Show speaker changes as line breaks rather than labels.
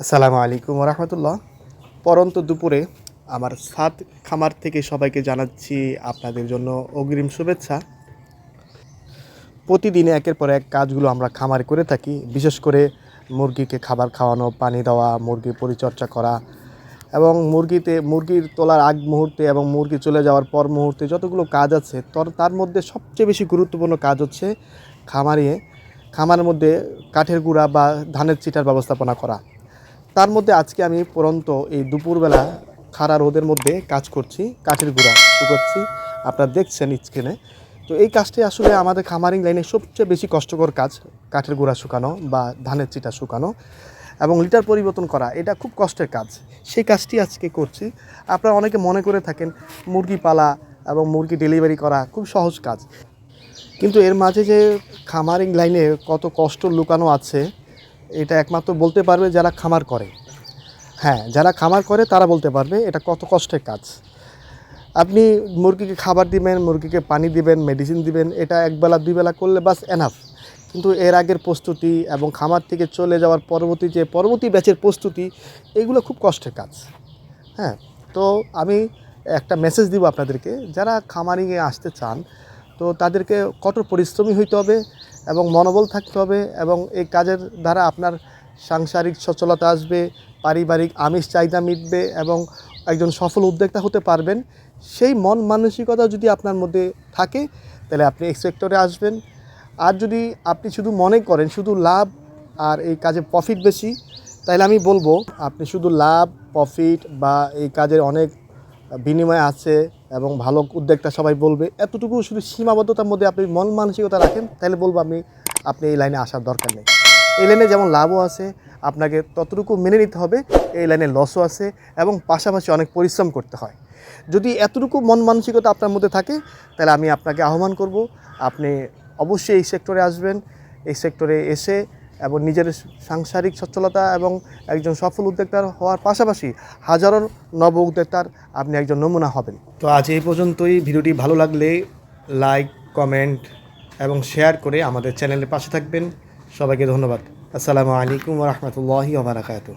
আসসালামু আলাইকুম রহমতুল্লাহ পরন্ত দুপুরে আমার সাত খামার থেকে সবাইকে জানাচ্ছি আপনাদের জন্য অগ্রিম শুভেচ্ছা। প্রতিদিনে একের পর এক কাজগুলো আমরা খামারে করে থাকি, বিশেষ করে মুরগিকে খাবার খাওয়ানো, পানি দেওয়া, মুরগির পরিচর্যা করা এবং মুরগিতে, মুরগির তোলার আগ মুহূর্তে এবং মুরগি চলে যাওয়ার পর মুহূর্তে যতগুলো কাজ আছে, তর মধ্যে সবচেয়ে বেশি গুরুত্বপূর্ণ কাজ হচ্ছে খামারে খামারের মধ্যে কাঠের গুঁড়া বা ধানের চিটার ব্যবস্থাপনা করা। তার মধ্যে আজকে আমি পরন্ত এই দুপুরবেলা খাড়া রোদের মধ্যে কাজ করছি, কাঠের গুঁড়া শুকোচ্ছি। আপনারা দেখছেন স্ক্রিনে তো এই কাজটি আসলে আমাদের খামারিং লাইনে সবচেয়ে বেশি কষ্টকর কাজ, কাঠের গুঁড়া শুকানো বা ধানের চিটা শুকানো এবং লিটার পরিবর্তন করা, এটা খুব কষ্টের কাজ। সেই কাজটি আজকে করছি। আপনারা অনেকে মনে করে থাকেন মুরগি পালা এবং মুরগি ডেলিভারি করা খুব সহজ কাজ। কিন্তু এর মাঝে যে খামারিং লাইনে কত কষ্ট লুকানো আছে এটা একমাত্র বলতে পারবে যারা খামার করে। হ্যাঁ যারা খামার করে তারা বলতে পারবে এটা কত কষ্টের কাজ। আপনি মুরগিকে খাবার দিবেন, মুরগিকে পানি দিবেন মেডিসিন দিবেন, এটা একবেলা দুই বেলা করলে বাস এনাফ কিন্তু এর আগের প্রস্তুতি এবং খামার থেকে চলে যাওয়ার পরবর্তী যে পরবর্তী ব্যাচের প্রস্তুতি, এগুলো খুব কষ্টের কাজ। হ্যাঁ তো আমি একটা মেসেজ দিব আপনাদেরকে। যারা খামারিংয়ে আসতে চান, তো তাদেরকে কঠোর পরিশ্রমী হইতে হবে। এবং মনোবল থাকতে হবে এবং এই কাজের দ্বারা আপনার সাংসারিক সচলতা আসবে, পারিবারিক আমিষ চাহিদা মিটবে এবং একজন সফল উদ্যোক্তা হতে পারবেন। সেই মন মানসিকতা যদি আপনার মধ্যে থাকে, তাহলে আপনি এই সেক্টরে আসবেন। আর যদি আপনি শুধু মনে করেন, শুধু লাভ আর এই কাজে প্রফিট বেশি, তাহলে আমি বলব, আপনি শুধু লাভ প্রফিট বা এই কাজের অনেক বিনিময় আছে এবং ভালো উদ্যোক্তা সবাই বলবে। এতটুকু শুধু সীমাবদ্ধতার মধ্যে আপনি মন মানসিকতা রাখেন তাহলে বলব আমি, আপনি এই লাইনে আসার দরকার নেই। এই লাইনে যেমন লাভও আছে, আপনাকে ততটুকু মেনে নিতে হবে, এই লাইনে লসও আছে এবং পাশাপাশি অনেক পরিশ্রম করতে হয়। যদি এতটুকু মন মানসিকতা আপনার মধ্যে থাকে তাহলে আমি আপনাকে আহ্বান করব, আপনি অবশ্যই এই সেক্টরে আসবেন, এই সেক্টরে এসে এবং নিজের সাংসারিক সচ্ছলতা এবং একজন সফল উদ্যোক্তার হওয়ার পাশাপাশি হাজারো নব উদ্যোক্তার আপনি একজন নমুনা হবেন। তো আজ এই পর্যন্তই। ভিডিওটি ভালো লাগলে লাইক, কমেন্ট এবং শেয়ার করে আমাদের চ্যানেলের পাশে থাকবেন। সবাইকে ধন্যবাদ। আসসালামু আলাইকুম রহমতুল্লাহি ওবরাকাতু